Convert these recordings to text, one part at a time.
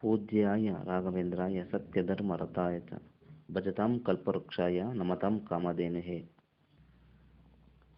ಪೂಜ್ಯಾಯ ರಾಘವೇಂದ್ರಾಯ ಸತ್ಯಧರ್ಮರತಾಯ ಚ ಭಜತಾಂ ಕಲ್ಪವೃಕ್ಷಾಯ ನಮತಾಂ ಕಾಮಧೇನುಹೇ.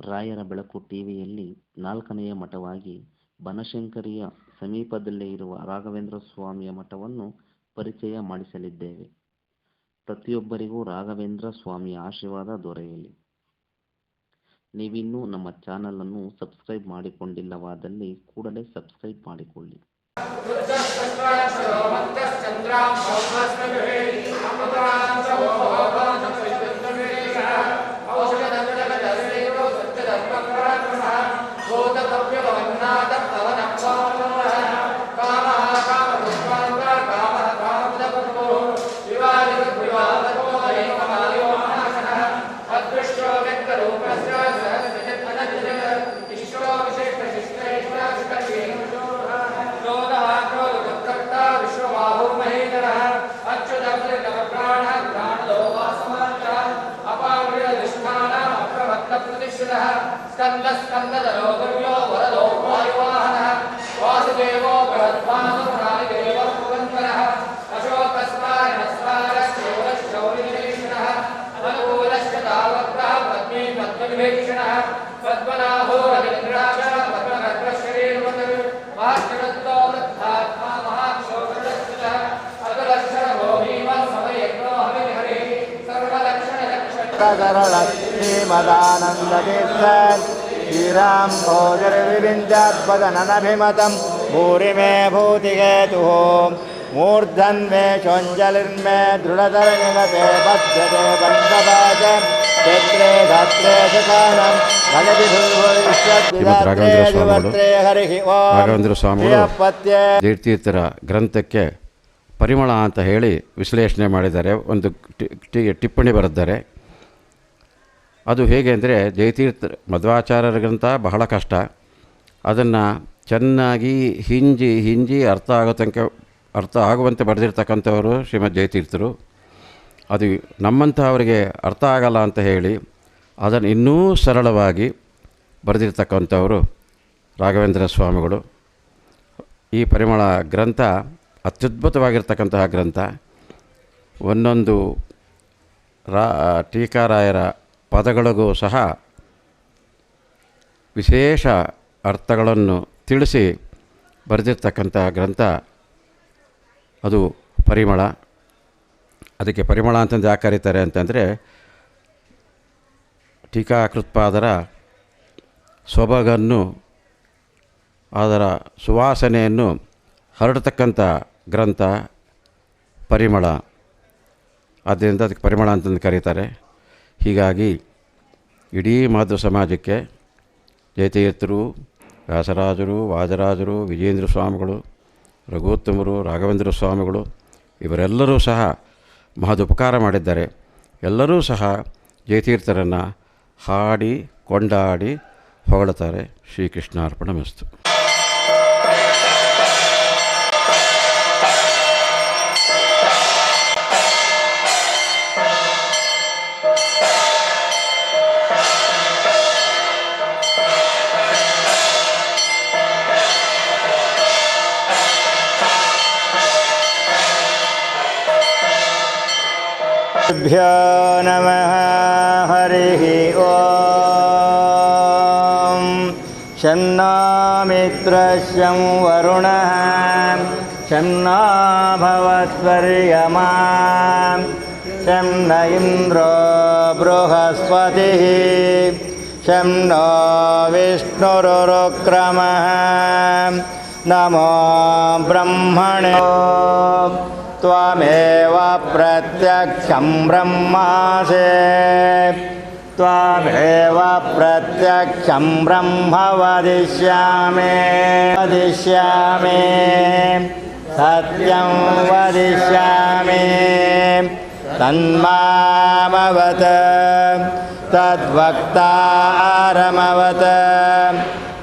ರಾಯರ ಬೆಳಕು ಟಿವಿಯಲ್ಲಿ ನಾಲ್ಕನೆಯ ಮಠವಾಗಿ ಬನಶಂಕರಿಯ ಸಮೀಪದಲ್ಲೇ ಇರುವ ರಾಘವೇಂದ್ರ ಸ್ವಾಮಿಯ ಮಠವನ್ನು ಪರಿಚಯ ಮಾಡಿಸಲಿದ್ದೇವೆ. ಪ್ರತಿಯೊಬ್ಬರಿಗೂ ರಾಘವೇಂದ್ರ ಸ್ವಾಮಿಯ ಆಶೀರ್ವಾದ ದೊರೆಯಲಿ. ನೀವಿನ್ನೂ ನಮ್ಮ ಚಾನಲನ್ನು ಸಬ್ಸ್ಕ್ರೈಬ್ ಮಾಡಿಕೊಂಡಿಲ್ಲವಾದಲ್ಲಿ ಕೂಡಲೇ ಸಬ್ಸ್ಕ್ರೈಬ್ ಮಾಡಿಕೊಳ್ಳಿ. చంద్రాం शिरः स्कन्दः स्कन्दधरो गुर्यो वरदो वायुवाहनः वासुदेवो बृहद्वानुप्राणिदेवो पुरन्दरः अशोकस्मारस्मारश्चोरश्चौरिनिरीक्षणः अनुकूलश्च तावक्रः पद्मे पद्मविभीक्षणः पद्मनाभो रविन्द्राच पद्मभद्रश्रीर्वतर् महाशरत्तो वृद्धात्मा महाक्षोभस्थितः अकलक्षणभो भीमः समयज्ञो हविहरे सर्वलक्षणलक्षण श्रीमदानन्दतीर्थन् श्रीरां भोजर्विविन्द्यात्पदननभिमतं भूरि मे भूतिकेतुः मूर्धन्मे शोञ्जलिर्मे दृढतरनिमते बध्यते बन्धवाच क्षेत्रे धात्रे सुखानं भजति ಶ್ರೀಮದ್ ರಾಘವೇಂದ್ರ ಸ್ವಾಮಿಗಳು, ಹರಿः ರಾಘವೇಂದ್ರ ಸ್ವಾಮಿಗಳು ಪ್ರಿಯಪತ್ಯೆ ಜಯತೀರ್ಥರ ಗ್ರಂಥಕ್ಕೆ ಪರಿಮಳ ಅಂತ ಹೇಳಿ ವಿಶ್ಲೇಷಣೆ ಮಾಡಿದ್ದಾರೆ ಒಂದು ಟಿ- ಟಿ- ಟಿಪ್ಪಣಿ ಬರೆದಿದ್ದಾರೆ ಅದು ಹೇಗೆ ಅಂದರೆ ಜಯತೀರ್ಥ ಮಧ್ವಾಚಾರ್ಯರ ಗ್ರಂಥ ಬಹಳ ಕಷ್ಟ. ಅದನ್ನು ಚೆನ್ನಾಗಿ ಹಿಂಜಿ ಹಿಂಜಿ ಅರ್ಥ ಆಗೋ ತನಕ, ಅರ್ಥ ಆಗುವಂತೆ ಬರೆದಿರ್ತಕ್ಕಂಥವರು ಶ್ರೀಮದ್ ಜಯತೀರ್ಥರು. ಅದು ನಮ್ಮಂಥವರಿಗೆ ಅರ್ಥ ಆಗಲ್ಲ ಅಂತ ಹೇಳಿ ಅದನ್ನು ಇನ್ನೂ ಸರಳವಾಗಿ ಬರೆದಿರ್ತಕ್ಕಂಥವರು ರಾಘವೇಂದ್ರ ಸ್ವಾಮಿಗಳು. ಈ ಪರಿಮಳ ಗ್ರಂಥ ಅತ್ಯದ್ಭುತವಾಗಿರ್ತಕ್ಕಂತಹ ಗ್ರಂಥ. ಒಂದೊಂದು ರಾ ಟೀಕಾರಾಯರ ಪದಗಳಿಗೂ ಸಹ ವಿಶೇಷ ಅರ್ಥಗಳನ್ನು ತಿಳಿಸಿ ಬರೆದಿರ್ತಕ್ಕಂಥ ಗ್ರಂಥ ಅದು ಪರಿಮಳ. ಅದಕ್ಕೆ ಪರಿಮಳ ಅಂತಂದು ಯಾಕೆ ಕರೀತಾರೆ ಅಂತಂದರೆ ಟೀಕಾಕೃತ್ಪಾದರ ಸೊಬಗನ್ನು, ಅದರ ಸುವಾಸನೆಯನ್ನು ಹರಡತಕ್ಕಂಥ ಗ್ರಂಥ ಪರಿಮಳ. ಆದ್ದರಿಂದ ಅದಕ್ಕೆ ಪರಿಮಳ ಅಂತಂದು ಕರೀತಾರೆ. ಹೀಗಾಗಿ ಇಡೀ ಮಾತೃ ಸಮಾಜಕ್ಕೆ ಜಯತೀರ್ಥರು, ವ್ಯಾಸರಾಜರು, ವಾಜರಾಜರು ವಿಜೇಂದ್ರ ಸ್ವಾಮಿಗಳು, ರಘುತ್ತಮರು, ರಾಘವೇಂದ್ರ ಸ್ವಾಮಿಗಳು ಇವರೆಲ್ಲರೂ ಸಹ ಮಹದುಪಕಾರ ಮಾಡಿದ್ದಾರೆ. ಎಲ್ಲರೂ ಸಹ ಜಯತೀರ್ಥರನ್ನು ಹಾಡಿ ಕೊಂಡಾಡಿ ಹೊಗಳುತ್ತಾರೆ ಶ್ರೀಕೃಷ್ಣಾರ್ಪಣ ಮಸ್ತು. भ्यो नमः हरिः ॐ शन्ना मित्रस्यं वरुणः शन्ना भवत्वर्यमा शं न इन्द्रो बृहस्पतिः शं नो विष्णुरुक्रमः। नमो ब्रह्मणे त्वमेव प्रत्यक्षं ब्रह्मासे। त्वमेव प्रत्यक्षं ब्रह्म वदिष्यामि। वदिष्यामि सत्यं वदिष्यामि। तन्मामवत। तद्वक्तारमवत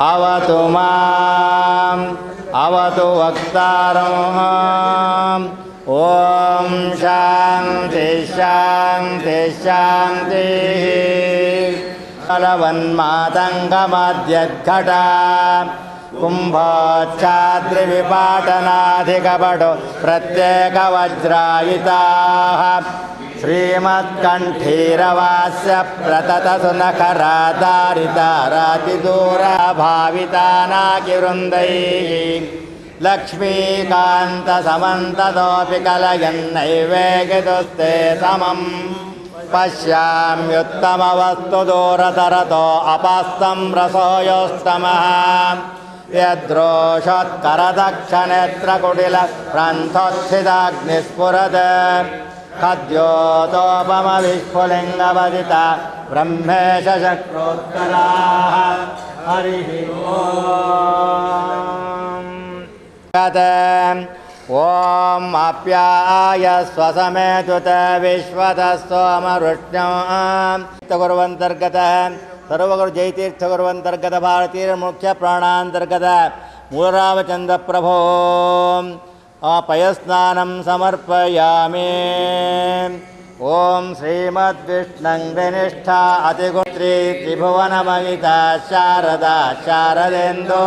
अवतु माम्। अवतु वक्तारम् ॐ शान्ति शान्ति शान्तिः फलवन्मातङ्गमद्यद्घटा कुम्भोच्चाद्रिविपाटनाधिकपटो प्रत्येकवज्रायिताः श्रीमत्कण्ठीरवास्य प्रततसुनखरादारितारातिदूराभावितानाकिवृन्दैः लक्ष्मीकान्तसमन्ततोऽपि कलयन्नैवेगितुस्ते समम् पश्याम्युत्तमवस्तु दूरतरतो अपस्तं रसोऽयोस्तमः यद्रोषोत्करदक्षनेत्रकुटिल प्रन्थोत्थिताग्निस्फुरत् खद्योतोपमविस्फुलिङ्गवदिता ब्रह्मेश चक्रोत्तराः हरिः ॐ ॐ आप्याय स्वसमेतुत विश्वतः सोमवृष्ण्यकुर्वन्तर्गतः सर्वगुरु जयतीर्थगुर्वन्तर्गत भारतीय मुख्य प्राणान्तर्गत मूलरामचन्द्रप्रभो पयस्नानं समर्पयामि ॐ श्रीमद्विष्णङ्गनिष्ठा अतिगुत्री त्रिभुवनमहिता शारदा शारदेन्दो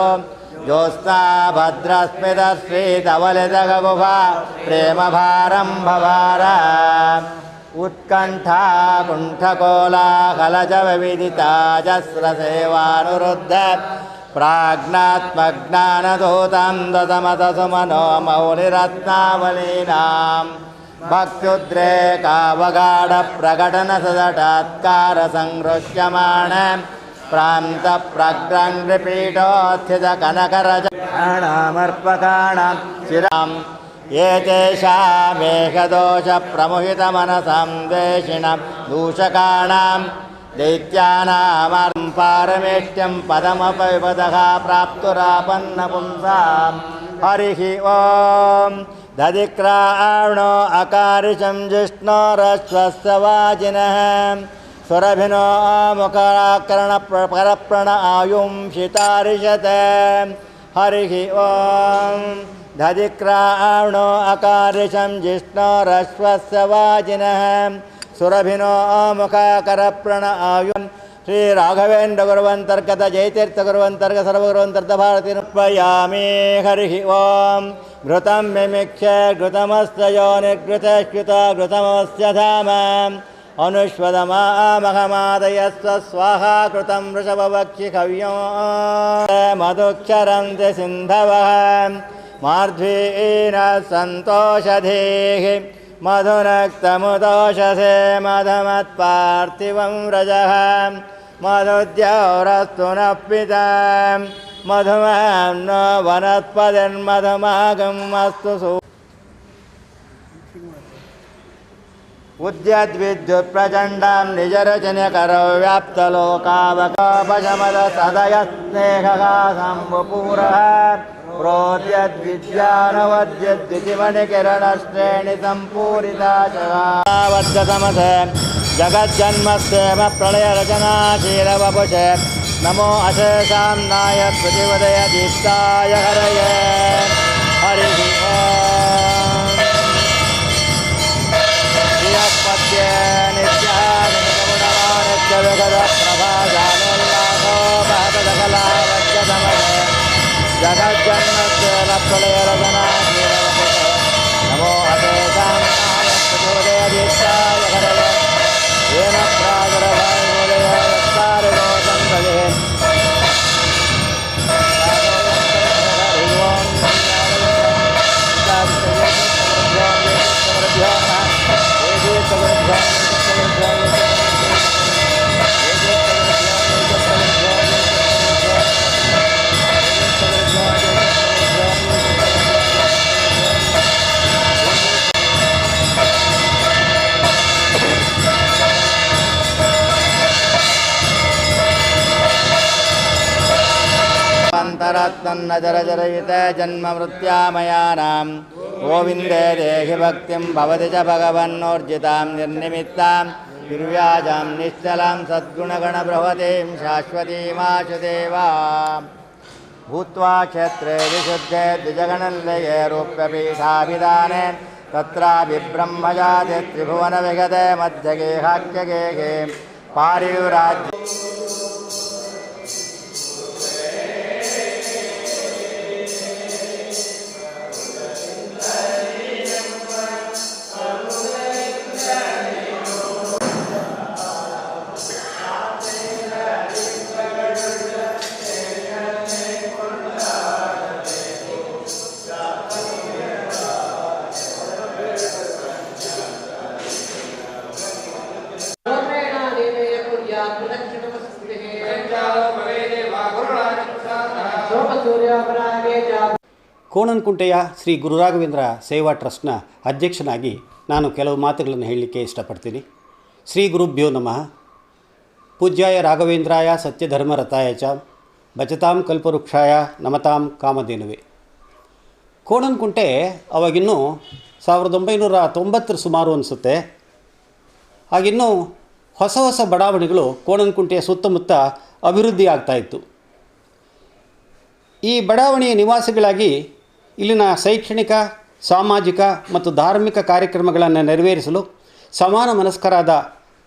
ज्योत्स्ना भद्रस्मितश्रीधवलितगुभा प्रेमभारं भवार उत्कण्ठा कुण्ठकोलाहलजविदिता जस्रसेवानुरुद्ध प्राज्ञात्मज्ञानधूतं दतमतसुमनो मौलिरत्नावलीनां भक्त्युद्रेकावगाढप्रकटनसदटात्कारसंहृष्यमाण प्रान्तप्रग्रङ्कृपीठोत्थितकनकरजाणामर्पकाणां चिराम् एतेषामेघदोषप्रमुहितमनसां देशिणां दूषकाणां दैत्यानामर्ं पारमेष्ट्यं पदमपविपदः प्राप्तुरापन्नपुंसां हरिः ॐ दधिक्राणो अकारिशं जिष्णोरश्वस्य वाजिनः सुरभिनो मुखराकरणपरप्रण आयुं शितारिषत हरिः ॐ दधिक्राणो अकारिशं जिष्णोरश्वस्य वाजिनः सुरभिनो मुखाकरप्रण आयुं श्रीराघवेन्द्रगुरुवन्तर्गत जयतीर्थगुरुवन्तर्ग सर्वगुरुवन्तर्ग भारतीनुपयामि हरिः ॐ घृतं मिमिक्ष्य घृतमस्तयो निर्घृतश्युत घृतमस्य धाम अनुष्वदमामहमादयस्व स्वाहा कृतं वृषभवक्षि कव्यो मधुक्षरन्ति सिन्धवः। मार्ध्वीन सन्तोषधेः। मधुनक्तमुदोषसे मधमत्पार्थिवं व्रजः। मधुद्यौरस्तु नः पिता। मधुमहं न वनस्पतिर्मधुमागम् अस्तु उद्यद्विद्युत् प्रचण्डां निजरचनकरौ व्याप्तलोकावकपशमद सदयस्नेहगा सम्बुपूरः प्रोद्यद्विद्यानवद्यद्विधिमणिकिरणश्रेणि सम्पूरिता चवद्गतमथ नमो अशेषान्नाय प्रतिवदय दीप्ताय हरये। हरिः I am Nagajanna Chela Kalayaradana Nagajanna Chela Kalayaradana अन्तरत्तन्नजरजरयुत जन्ममृत्यामयानां गोविन्दे देहि भक्तिं भवति च भगवन्नोर्जितां निर्निमित्तां निर्व्याजां निश्चलां सद्गुणगणबृहतीं शाश्वतीमाशुदेवा भूत्वा क्षेत्रे विशुद्धे द्विजगणल्लये रूप्यपीठाभिधाने तत्रापि ब्रह्मजाति त्रिभुवनविगते मध्यगेहाख्यगेहे पारियुराज्य ಕೋಣನ್ಕುಂಟೆಯ ಶ್ರೀ ಗುರುರಾಘವೇಂದ್ರ ಸೇವಾ ಟ್ರಸ್ಟ್ನ ಅಧ್ಯಕ್ಷನಾಗಿ ನಾನು ಕೆಲವು ಮಾತುಗಳನ್ನು ಹೇಳಲಿಕ್ಕೆ ಇಷ್ಟಪಡ್ತೀನಿ. ಶ್ರೀ ಗುರುಭ್ಯೋ ನಮಃ. ಪೂಜ್ಯಾಯ ರಾಘವೇಂದ್ರಾಯ ಸತ್ಯಧರ್ಮರತಾಯ ಚ. ಬಚತಾಂ ಕಲ್ಪವೃಕ್ಷಾಯ ನಮತಾಂ ಕಾಮಧೇನುವೆ. ಕೋಣನಕುಂಟೆ ಅವಾಗಿನ್ನೂ ಸಾವಿರದ ಒಂಬೈನೂರ ತೊಂಬತ್ತರ ಸುಮಾರು ಅನಿಸುತ್ತೆ. ಆಗಿನ್ನೂ ಹೊಸ ಹೊಸ ಬಡಾವಣೆಗಳು ಕೋಣನಕುಂಟೆಯ ಸುತ್ತಮುತ್ತ ಅಭಿವೃದ್ಧಿ ಆಗ್ತಾಯಿತ್ತು ಈ ಬಡಾವಣೆಯ ನಿವಾಸಿಗಳಾಗಿ ಇಲ್ಲಿನ ಶೈಕ್ಷಣಿಕ, ಸಾಮಾಜಿಕ ಮತ್ತು ಧಾರ್ಮಿಕ ಕಾರ್ಯಕ್ರಮಗಳನ್ನು ನೆರವೇರಿಸಲು ಸಮಾನ ಮನಸ್ಕರಾದ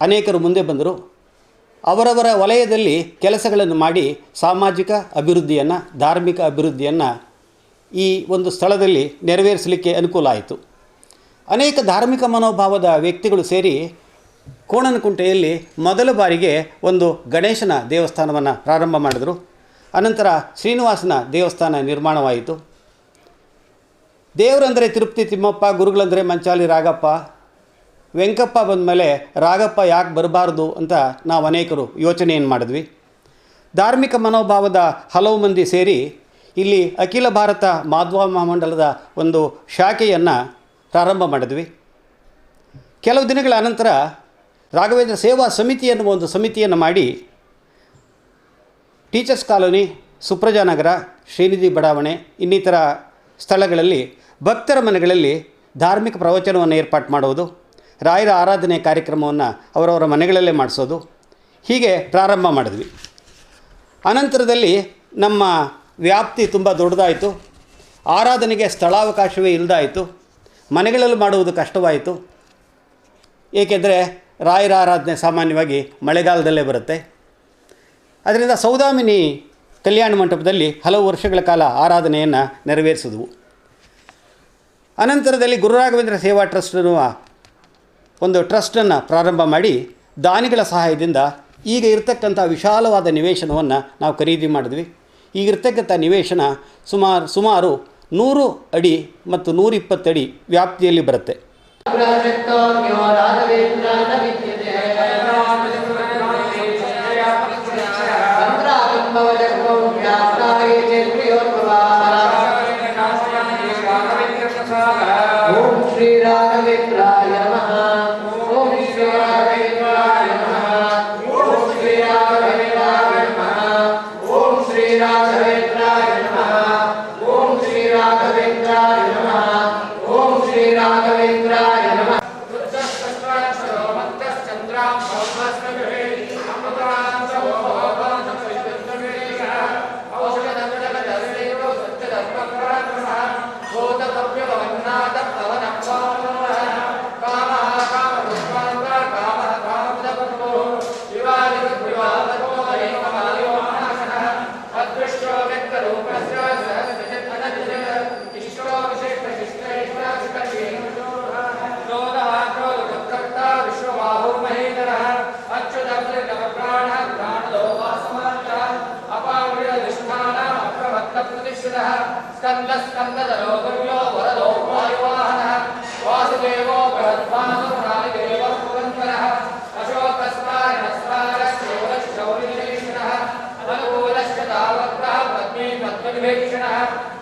ಅನೇಕರು ಮುಂದೆ ಬಂದರು. ಅವರವರ ವಲಯದಲ್ಲಿ ಕೆಲಸಗಳನ್ನು ಮಾಡಿ ಸಾಮಾಜಿಕ ಅಭಿವೃದ್ಧಿಯನ್ನು, ಧಾರ್ಮಿಕ ಅಭಿವೃದ್ಧಿಯನ್ನು ಈ ಒಂದು ಸ್ಥಳದಲ್ಲಿ ನೆರವೇರಿಸಲಿಕ್ಕೆ ಅನುಕೂಲ ಆಯಿತು. ಅನೇಕ ಧಾರ್ಮಿಕ ಮನೋಭಾವದ ವ್ಯಕ್ತಿಗಳು ಸೇರಿ ಕೋಣನಕುಂಟೆಯಲ್ಲಿ ಮೊದಲ ಬಾರಿಗೆ ಒಂದು ಗಣೇಶನ ದೇವಸ್ಥಾನವನ್ನು ಪ್ರಾರಂಭ ಮಾಡಿದರು. ಅನಂತರ ಶ್ರೀನಿವಾಸನ ದೇವಸ್ಥಾನ ನಿರ್ಮಾಣವಾಯಿತು. ದೇವರಂದರೆ ತಿರುಪತಿ ತಿಮ್ಮಪ್ಪ, ಗುರುಗಳಂದರೆ ಮಂಚಾಲಿ ರಾಗಪ್ಪ, ವೆಂಕಪ್ಪ ಬಂದಮೇಲೆ ರಾಗಪ್ಪ ಯಾಕೆ ಬರಬಾರ್ದು ಅಂತ ನಾವು ಅನೇಕರು ಯೋಚನೆಯನ್ನು ಮಾಡಿದ್ವಿ. ಧಾರ್ಮಿಕ ಮನೋಭಾವದ ಹಲವು ಮಂದಿ ಸೇರಿ ಇಲ್ಲಿ ಅಖಿಲ ಭಾರತ ಮಾಧ್ವ ಮಹಾಮಂಡಲದ ಒಂದು ಶಾಖೆಯನ್ನು ಪ್ರಾರಂಭ ಮಾಡಿದ್ವಿ. ಕೆಲವು ದಿನಗಳ ಅನಂತರ ರಾಘವೇಂದ್ರ ಸೇವಾ ಸಮಿತಿ ಎನ್ನುವ ಒಂದು ಸಮಿತಿಯನ್ನು ಮಾಡಿ ಟೀಚರ್ಸ್ ಕಾಲೋನಿ, ಸುಪ್ರಜಾನಗರ, ಶ್ರೀನಿಧಿ ಬಡಾವಣೆ, ಇನ್ನಿತರ ಸ್ಥಳಗಳಲ್ಲಿ ಭಕ್ತರ ಮನೆಗಳಲ್ಲಿ ಧಾರ್ಮಿಕ ಪ್ರವಚನವನ್ನು ಏರ್ಪಾಟ್ ಮಾಡುವುದು, ರಾಯರ ಆರಾಧನೆ ಕಾರ್ಯಕ್ರಮವನ್ನು ಅವರವರ ಮನೆಗಳಲ್ಲೇ ಮಾಡಿಸೋದು, ಹೀಗೆ ಪ್ರಾರಂಭ ಮಾಡಿದ್ವಿ. ಅನಂತರದಲ್ಲಿ ನಮ್ಮ ವ್ಯಾಪ್ತಿ ತುಂಬ ದೊಡ್ಡದಾಯಿತು. ಆರಾಧನೆಗೆ ಸ್ಥಳಾವಕಾಶವೇ ಇಲ್ಲದಾಯಿತು ಮನೆಗಳಲ್ಲಿ ಮಾಡುವುದು ಕಷ್ಟವಾಯಿತು. ಏಕೆಂದರೆ ರಾಯರ ಆರಾಧನೆ ಸಾಮಾನ್ಯವಾಗಿ ಮಳೆಗಾಲದಲ್ಲೇ ಬರುತ್ತೆ. ಅದರಿಂದ ಸೌದಾಮಿನಿ ಕಲ್ಯಾಣ ಮಂಟಪದಲ್ಲಿ ಹಲವು ವರ್ಷಗಳ ಕಾಲ ಆರಾಧನೆಯನ್ನು ನೆರವೇರಿಸಿದವು. ಅನಂತರದಲ್ಲಿ ಗುರುರಾಘವೇಂದ್ರ ಸೇವಾ ಟ್ರಸ್ಟ್ ಅನ್ನುವ ಒಂದು ಟ್ರಸ್ಟನ್ನು ಪ್ರಾರಂಭ ಮಾಡಿ ದಾನಿಗಳ ಸಹಾಯದಿಂದ ಈಗ ಇರತಕ್ಕಂಥ ವಿಶಾಲವಾದ ನಿವೇಶನವನ್ನು ನಾವು ಖರೀದಿ ಮಾಡಿದ್ವಿ. ಈಗಿರ್ತಕ್ಕಂಥ ನಿವೇಶನ ಸುಮಾರು ಸುಮಾರು ನೂರು ಅಡಿ ಮತ್ತು ನೂರಿಪ್ಪತ್ತು ಅಡಿ ವ್ಯಾಪ್ತಿಯಲ್ಲಿ ಬರುತ್ತೆ. ಓಂ ಶ್ರೀ ರಾಘವೇಂದ್ರಾಯ ನಮಃ. ಓಂ ಶ್ರೀ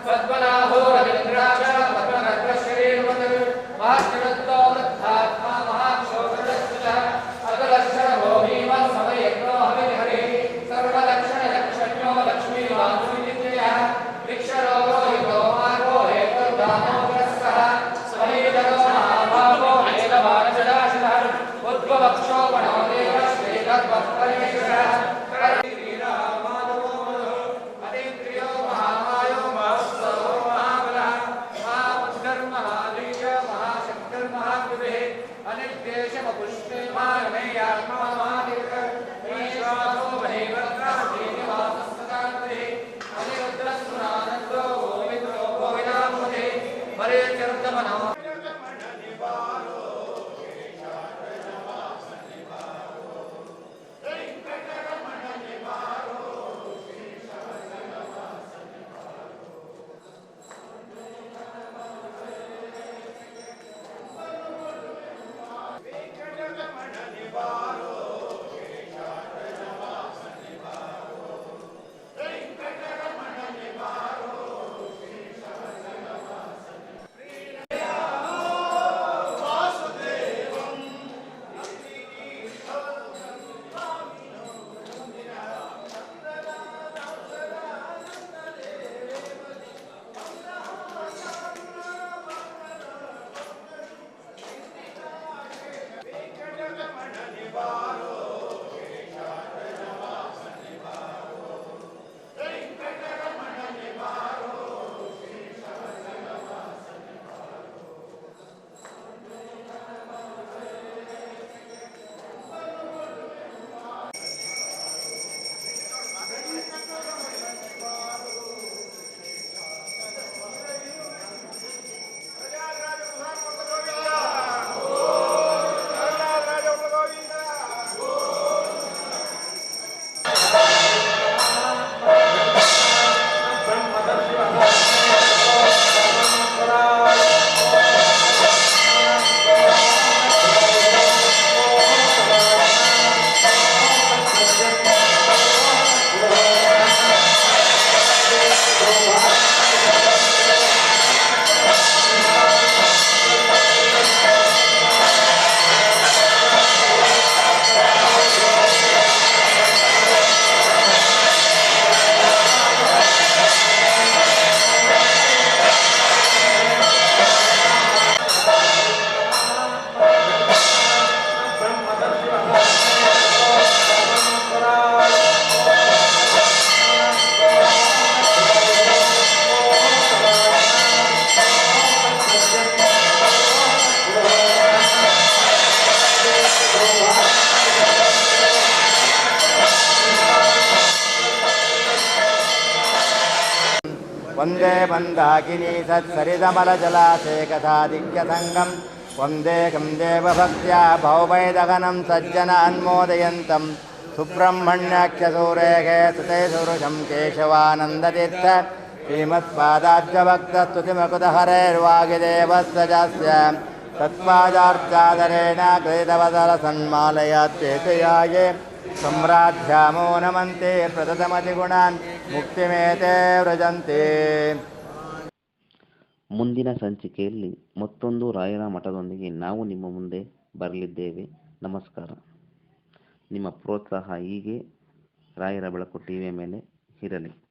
पद्मनाभो रविन्द्राक्ष على الدجاج وكل ما لم يعمل ವಂದೇ ಮಂದಾಕಿನಿ ಸತ್ಸರಿತಮಲಜಲಾಶೇಖಸಾದಿಕ್ಯಸಂಗಂ ವಂದೇಕಂ ದೇವಭಕ್ತ್ಯಾ ಭೌವೈದಗನಂ ಸಜ್ಜನ ಅನ್ಮೋದಯಂತಂ ಸುಬ್ರಹ್ಮಣ್ಯಾಖ್ಯಸೂರೇಖೆ ಸುತೆ ಸುರುಷಂ ಕೇಶವಾನಂದತೀರ್ಥ श्रीमत्पादाब्जभक्तस्तुतिमकुतहरेर्वागिदेवस्य तत्पादार्चादरेण कृतवदलसन्मालयात्येतयाये सम्राध्यामो नमन्ते प्रदतमतिगुणान् ಮುಕ್ತಿಮೇತೆ ವ್ರಜಂತೆ. ಮುಂದಿನ ಸಂಚಿಕೆಯಲ್ಲಿ ಮತ್ತೊಂದು ರಾಯರ ಮಠದೊಂದಿಗೆ ನಾವು ನಿಮ್ಮ ಮುಂದೆ ಬರಲಿದ್ದೇವೆ. ನಮಸ್ಕಾರ. ನಿಮ್ಮ ಪ್ರೋತ್ಸಾಹ ಹೀಗೆ ರಾಯರ ಬೆಳಕು ಟಿವಿಯ ಮೇಲೆ ಇರಲಿ.